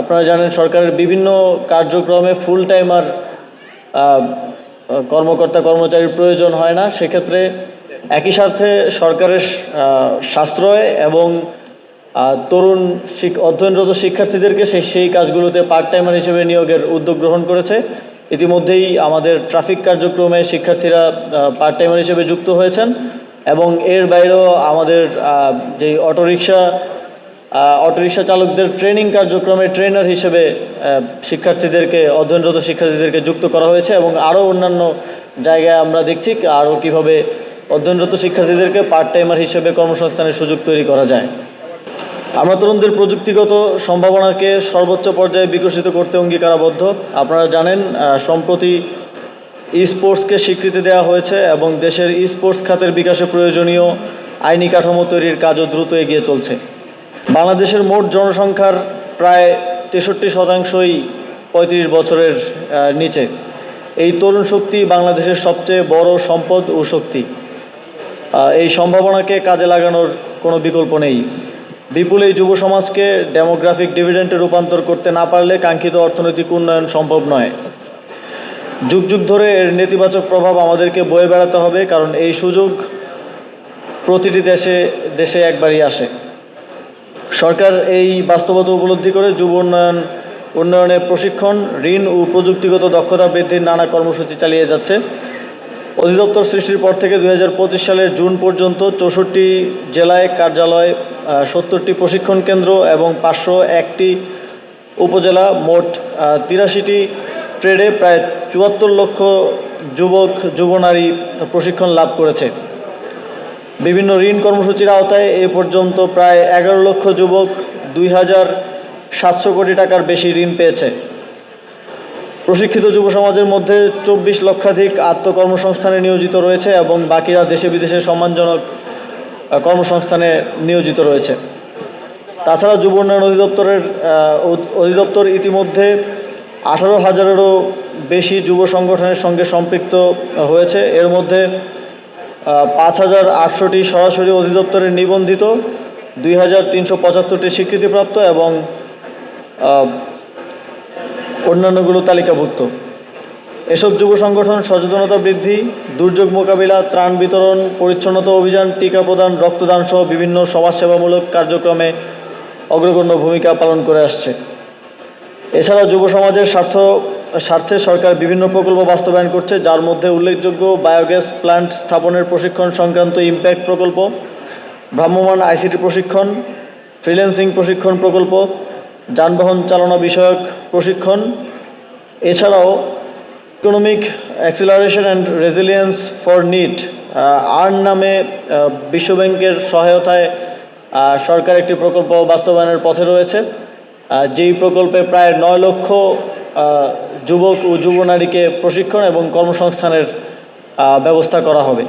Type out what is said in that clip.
আপনারা জানেন সরকারের বিভিন্ন কার্যক্রমে ফুল টাইমার কর্মকর্তা কর্মচারীর প্রয়োজন হয় না। সেক্ষেত্রে একই সাথে সরকারের সাশ্রয় এবং তরুণ অধ্যয়নরত শিক্ষার্থীদেরকে সেই সেই কাজগুলোতে পার্ট টাইমার হিসেবে নিয়োগের উদ্যোগ গ্রহণ করেছে। ইতিমধ্যেই আমাদের ট্রাফিক কার্যক্রমে শিক্ষার্থীরা পার্ট টাইমার হিসেবে যুক্ত হয়েছেন এবং এর বাইরেও আমাদের যেই অটোরিকশা অটোরিকশা চালকদের ট্রেনিং কার্যক্রমে ট্রেনার হিসেবে শিক্ষার্থীদেরকে, অধ্যয়নরত শিক্ষার্থীদেরকে যুক্ত করা হয়েছে এবং আরও অন্যান্য জায়গায় আমরা দেখছি আরও কীভাবে অধ্যয়নরত শিক্ষার্থীদেরকে পার্ট টাইমার হিসেবে কর্মসংস্থানের সুযোগ তৈরি করা যায়। আমরা তরুণদের প্রযুক্তিগত সম্ভাবনাকে সর্বোচ্চ পর্যায়ে বিকশিত করতে অঙ্গীকারাবদ্ধ। আপনারা জানেন সম্প্রতি ই স্পোর্টসকে স্বীকৃতি দেওয়া হয়েছে এবং দেশের ই স্পোর্টস খাতের বিকাশে প্রয়োজনীয় আইনি কাঠামো তৈরির কাজও দ্রুত এগিয়ে চলছে। বাংলাদেশের মোট জনসংখ্যার প্রায় তেষট্টি শতাংশই পঁয়ত্রিশ বছরের নিচে। এই তরুণ শক্তি বাংলাদেশের সবচেয়ে বড় সম্পদ ও শক্তি। এই সম্ভাবনাকে কাজে লাগানোর কোনো বিকল্প নেই। বিপুল এই যুব সমাজকে ডেমোগ্রাফিক ডিভিডেন্টে রূপান্তর করতে না পারলে কাঙ্ক্ষিত অর্থনৈতিক উন্নয়ন সম্ভব নয়। যুগ যুগ ধরে এর নেতিবাচক প্রভাব আমাদেরকে বয়ে বেড়াতে হবে, কারণ এই সুযোগ প্রতিটি দেশে দেশে একবারই আসে। সরকার এই বাস্তবতা উপলব্ধি করে যুব উন্নয়ন উন্নয়নের প্রশিক্ষণ, ঋণ ও প্রযুক্তিগত দক্ষতা বৃদ্ধির নানা কর্মসূচি চালিয়ে যাচ্ছে। অধিদপ্তর সৃষ্টির পর থেকে দু হাজার পঁচিশ সালের জুন পর্যন্ত চৌষট্টি জেলায় কার্যালয় সত্তরটি প্রশিক্ষণ কেন্দ্র এবং পাঁচশো একটি উপজেলা মোট তিরাশিটি ট্রেডে প্রায় চুয়াত্তর লক্ষ যুবক, যুবনারী প্রশিক্ষণ লাভ করেছে। বিভিন্ন ঋণ কর্মসূচির আওতায় এ পর্যন্ত প্রায় এগারো লক্ষ যুবক দুই হাজার সাতশো কোটি টাকার বেশি ঋণ পেয়েছে। প্রশিক্ষিত যুব সমাজের মধ্যে চব্বিশ লক্ষাধিক আত্মকর্মসংস্থানে নিয়োজিত রয়েছে এবং বাকিরা দেশে বিদেশে সম্মানজনক কর্মসংস্থানে নিয়োজিত রয়েছে। তাছাড়া যুব উন্নয়ন অধিদপ্তরের অধিদপ্তর ইতিমধ্যে আঠারো হাজারেরও বেশি যুব সংগঠনের সঙ্গে সম্পৃক্ত হয়েছে। এর মধ্যে পাঁচ হাজার আটশোটি সরাসরি অধিদপ্তরে নিবন্ধিত, দুই হাজার তিনশো পঁচাত্তরটি স্বীকৃতিপ্রাপ্ত এবং অন্যান্যগুলো তালিকাভুক্ত। এসব যুব সংগঠন সচেতনতা বৃদ্ধি, দুর্যোগ মোকাবিলা, ত্রাণ বিতরণ, পরিচ্ছন্নতা অভিযান, টিকা প্রদান রক্তদান সহ বিভিন্ন সমাজসেবামূলক কার্যক্রমে অগ্রগণ্য ভূমিকা পালন করে আসছে। এছাড়া যুব সমাজের স্বার্থ স্বার্থে সরকার বিভিন্ন প্রকল্প বাস্তবায়ন করছে, যার মধ্যে উল্লেখযোগ্য বায়োগ্যাস প্ল্যান্ট স্থাপনের প্রশিক্ষণ সংক্রান্ত ইমপ্যাক্ট প্রকল্প, ভ্রাম্যমাণ আইসিটি প্রশিক্ষণ, ফ্রিল্যান্সিং প্রশিক্ষণ প্রকল্প, যানবাহন চালনা বিষয়ক প্রশিক্ষণ, এছাড়াও economic acceleration and resilience for NEET earn নামে বিশ্বব্যাংকের সহায়তায় সরকার একটি প্রকল্প বাস্তবায়নের পথে রয়েছে। যেই প্রকল্পে প্রায় নয় লক্ষ যুবক ও যুবনারীকে প্রশিক্ষণ এবং কর্মসংস্থানের ব্যবস্থা করা হবে।